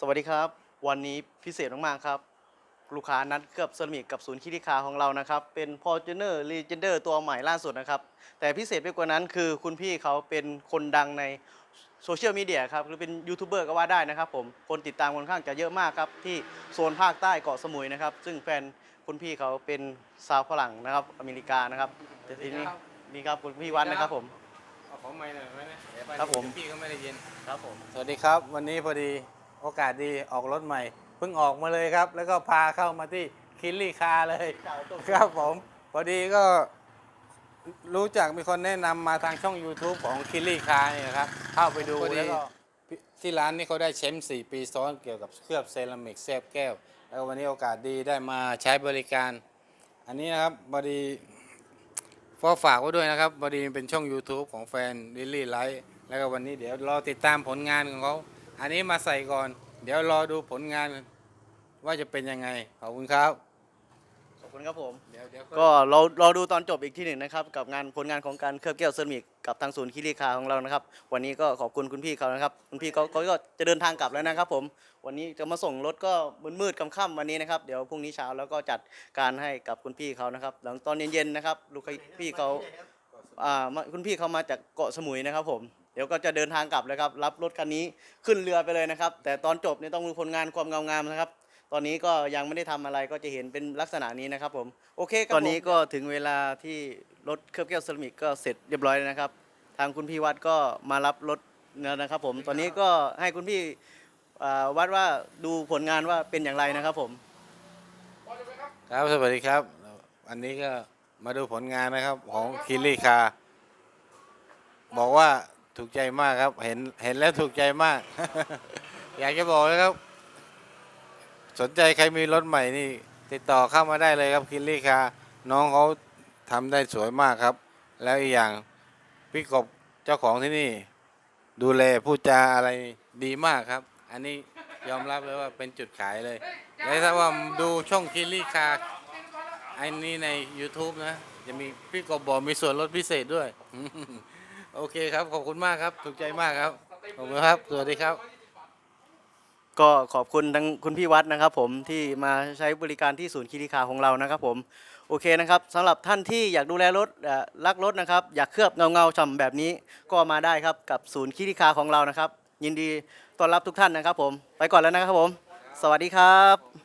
สวัสดีครับ วันนี้พิเศษมากๆครับ ลูกค้านัดเคลือบเซรามิกกับศูนย์คิริคาของเรานะครับ เป็น f o r t u n e r Legender ตัวใหม่ล่าสุดนะครับ แต่พิเศษไปกว่านั้นคือคุณพี่เขาเป็นคนดังในโซเชียลมีเดียครับ หรือเป็นยูทูบเบอร์ก็ว่าได้นะครับผม คนติดตามค่อนข้างจะเยอะมากครับ ที่โซนภาคใต้เกาะสมุยนะครับ ซึ่งแฟนคุณพี่เขาเป็นชาวฝรั่งนะครับ อเมริกานะครับแต่ทีนี้นี่ครับคุณพี่วัดนะครับผมเอาของใหม่หน่อยไหมนะเดี๋ยวไปครับผม พี่ก็ไม่ได้ยินครับผม สวัสดีครับ วันนี้พอดี โอกาสดีออกรถใหม่ เพิ่งออกมาเลยครับ แล้วก็พาเข้ามาที่คิลลี่คาเลย ครับผมพอดีก็รู้จักมีคนแนะนำมาทางช่อง YouTube ของคิลลี่คาเนี่ยครับ เข้าไปดูพอดี แล้วก็ที่ร้านนี้เขาได้แชมป์4ปีซ้อนเกี่ยวกับเคลือบเซรามิกแซบแก้ว แล้ววันนี้โอกาสดีได้มาใช้บริการ อันนี้นะครับพอดี ก็ฝากไว้ด้วยนะครับพอดีเป็นช่อง YouTube ของแฟนลิลลี่ไลท์แล้วก็วันนี้เดี๋ยวรอติดตามผลงานของเขา อันนี้มาใส่ก่อน เดี๋ยวรอดูผลงาน ว่าจะเป็นยังไง ขอบคุณครับ ขอบคุณครับผม เดี๋ยวเดี๋ยวก็เรารอดูตอนจบอีกที่หนึ่งนะครับ กับงานผลงานของการเคลือบแก้วเซรามิกกับทางศูนย์คิริคาของเรานะครับ วันนี้ก็ขอบคุณคุณพี่เขานะครับ คุณพี่เขาเขาก็จะเดินทางกลับแล้วนะครับ ผม วันนี้จะมาส่งรถก็มืดๆค่ำๆวันนี้นะครับ เดี๋ยวพรุ่งนี้เช้าแล้วก็จัดการให้กับคุณพี่เขานะครับ หลังตอนเย็นๆนะครับ ลูกพี่เขาอ่ามาคุณพี่เขามาจากเกาะสมุยนะครับผม เดี๋ยวก็จะเดินทางกลับเลยครับ รับรถคันนี้ขึ้นเรือไปเลยนะครับ แต่ตอนจบเนี่ยต้องดูผลงานความเงางามนะครับ ตอนนี้ก็ยังไม่ได้ทำอะไรก็จะเห็นเป็นลักษณะนี้นะครับผม โอเคครับตอนนี้ก็ถึงเวลาที่รถเคลือบแก้วเซรามิกก็เสร็จเรียบร้อยแล้วนะครับ ทางคุณพี่วัดก็มารับรถนะครับ ผม ตอนนี้ก็ให้คุณพี่วัดว่าดูผลงานว่าเป็นอย่างไรนะครับผมครับสวัสดีครับ อันนี้ก็มาดูผลงานนะครับของคิลลี่คาบอกว่า ถูกใจมากครับ เห็นเห็นแล้วถูกใจมาก อยากจะบอกเลยครับ สนใจใครมีรถใหม่นี่ ติดต่อเข้ามาได้เลยครับคิลลี่คาน้องเขาทำได้สวยมากครับ แล้วอีกอย่างพี่กบเจ้าของที่นี่ ดูแลพูดจาอะไรดีมากครับ อันนี้ยอมรับเลยว่าเป็นจุดขายเลยแล้วถ้าว่าดูช่องคิลลี่คาไอ้นี่ใน YouTube นะ จะมีพี่กบบอกมีส่วนลดพิเศษด้วย โอเคครับ ขอบคุณมากครับ ถูกใจมากครับ ขอบคุณครับ สวัสดีครับ ก็ขอบคุณทั้งคุณพี่วัดนะครับ ผมที่มาใช้บริการที่ศูนย์คิริคาของเรานะครับ ผมโอเคนะครับสำหรับท่านที่อยากดูแลรถเอ่อรักรถนะครับ อยากเคลือบเงาเงาๆฉ่ำแบบนี้ก็มาได้ครับกับศูนย์คิริคาของเรานะครับ ยินดีต้อนรับทุกท่านนะครับ ผมไปก่อนแล้วนะครับผม สวัสดีครับ